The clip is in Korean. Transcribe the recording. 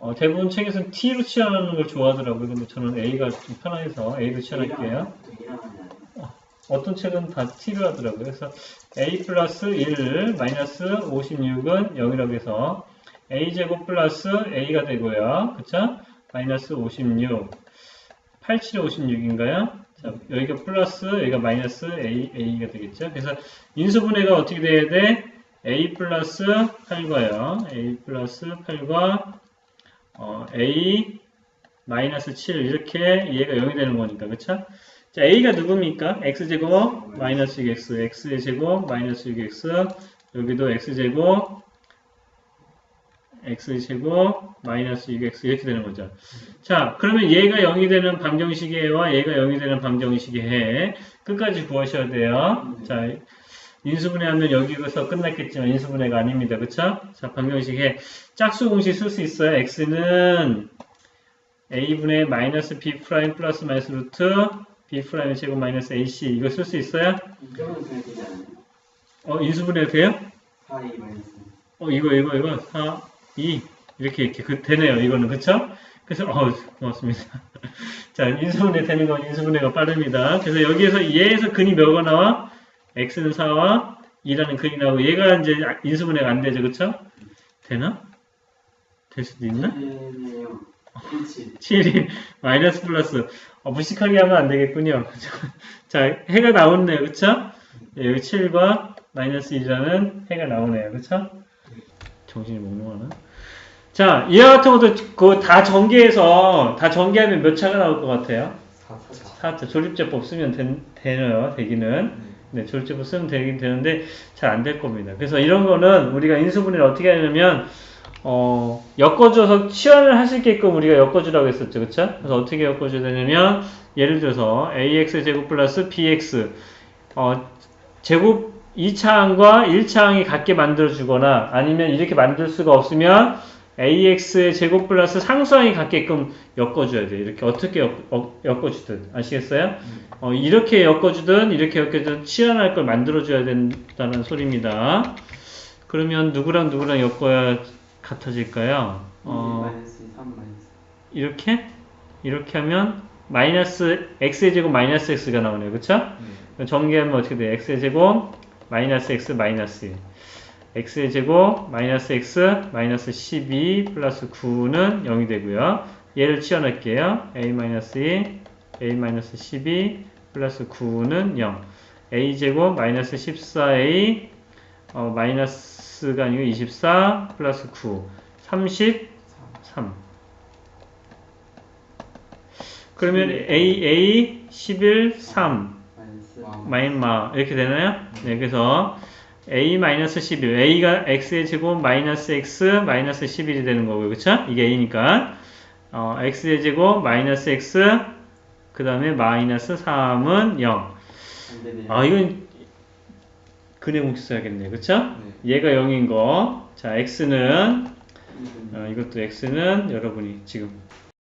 어, 대부분 책에서는 t로 치환하는 걸 좋아하더라고요. 근데 저는 a가 좀 편해서 a로 치환할게요. 어 떤 책은 다 t로 하더라고요. 그래서 a 플러스 1 마이너스 56은 0이라고 해서 a 제곱 플러스 a가 되고요. 그쵸? 마이너스 56 87에 56인가요? 자, 여기가 플러스 여기가 마이너스 a, a가 되겠죠. 그래서 인수분해가 어떻게 돼야 돼? a 플러스 8과요. a 플러스 8과 어, a 마이너스 7 이렇게 얘가 0이 되는 거니까 그쵸? 자 a가 누굽니까? x제곱 마이너스 6x x의 제곱 마이너스 6x 여기도 x제곱 x제곱 마이너스 6x 이렇게 되는 거죠. 자 그러면 얘가 0이 되는 방정식의 해와 얘가 0이 되는 방정식의 해 끝까지 구하셔야 돼요. 자 인수분해 하면 여기서 끝났겠지만 인수분해가 아닙니다. 그쵸? 자 방정식 해 짝수 공식 쓸 수 있어요. x는 a분의 마이너스 b 프라임 플러스 마이너스 루트 b 프라임 제곱 마이너스 ac 이거 쓸 수 있어요? 어 인수분해 돼요? 4, 2 마이너스. 어 이거 이거 이거 4, 2 이렇게 이렇게 그, 되네요. 이거는 그쵸? 그래서 어 고맙습니다. 자 인수분해 되는 건 인수분해가 빠릅니다. 그래서 여기에서 얘에서 근이 몇가 나와? X는 4와 2라는 근이 나오고 얘가 이제 인수분해가 안 되죠. 그쵸? 되나? 될 수도 있나? 네요. 그렇지. 7이 마이너스 플러스 어, 무식하게 하면 안 되겠군요. 자, 해가 나오네요. 그쵸? 예, 여기 7과 마이너스 1이라는 해가 나오네요. 그쵸? 정신이 몽롱하나? 자, 이와 같은 것도 그 다 전개해서 다 전개하면 몇 차가 나올 것 같아요? 4, 4차. 조립제법 쓰면 된, 되네요. 되기는. 네, 조립제법 쓰면 되긴 되는데 잘 안 될 겁니다. 그래서 이런 거는 우리가 인수분해를 어떻게 하냐면 어, 엮어줘서 치환을 하실게끔 우리가 엮어주라고 했었죠. 그쵸? 그래서 어떻게 엮어줘야 되냐면, 예를 들어서 ax 제곱 플러스 bx, 어, 제곱 2차항과 1차항이 같게 만들어주거나 아니면 이렇게 만들 수가 없으면 ax의 제곱 플러스 상수항이 같게끔 엮어줘야 돼요. 이렇게 어떻게 엮, 어, 엮어주든. 아시겠어요? 어, 이렇게 엮어주든 이렇게 엮어주든 치환할 걸 만들어줘야 된다는 소리입니다. 그러면 누구랑 누구랑 엮어야 같아질까요? 어, 마이너스 3 마이너스. 이렇게 이렇게 하면 마이너스 x의 제곱 마이너스 x가 나오네요. 그쵸? 전개하면 어떻게 돼요? x의 제곱 마이너스 x 마이너스 1 x의 제곱 마이너스 x 마이너스 12 플러스 9는 0이 되고요. 얘를 치워낼게요. a 마이너스 2 a 마이너스 12 플러스 9는 0 a 제곱 마이너스 14a 어, 마이너스가 아니고 24 플러스 9 33 그러면 a a 11 3 마이너스. 마이마 이렇게 되나요? 네, 그래서 a 마이너스 11 a가 x의 제곱 마이너스 x 마이너스 11이 되는 거고요, 그쵸? 이게 a니까 어, x의 제곱 마이너스 x 그 다음에 마이너스 3은 0. 안 되네요. 아 이건 근해 공식 써야겠네요, 그쵸? 네. 얘가 0인 거. 자, x는 이분. 어, 이것도 x는 여러분이 지금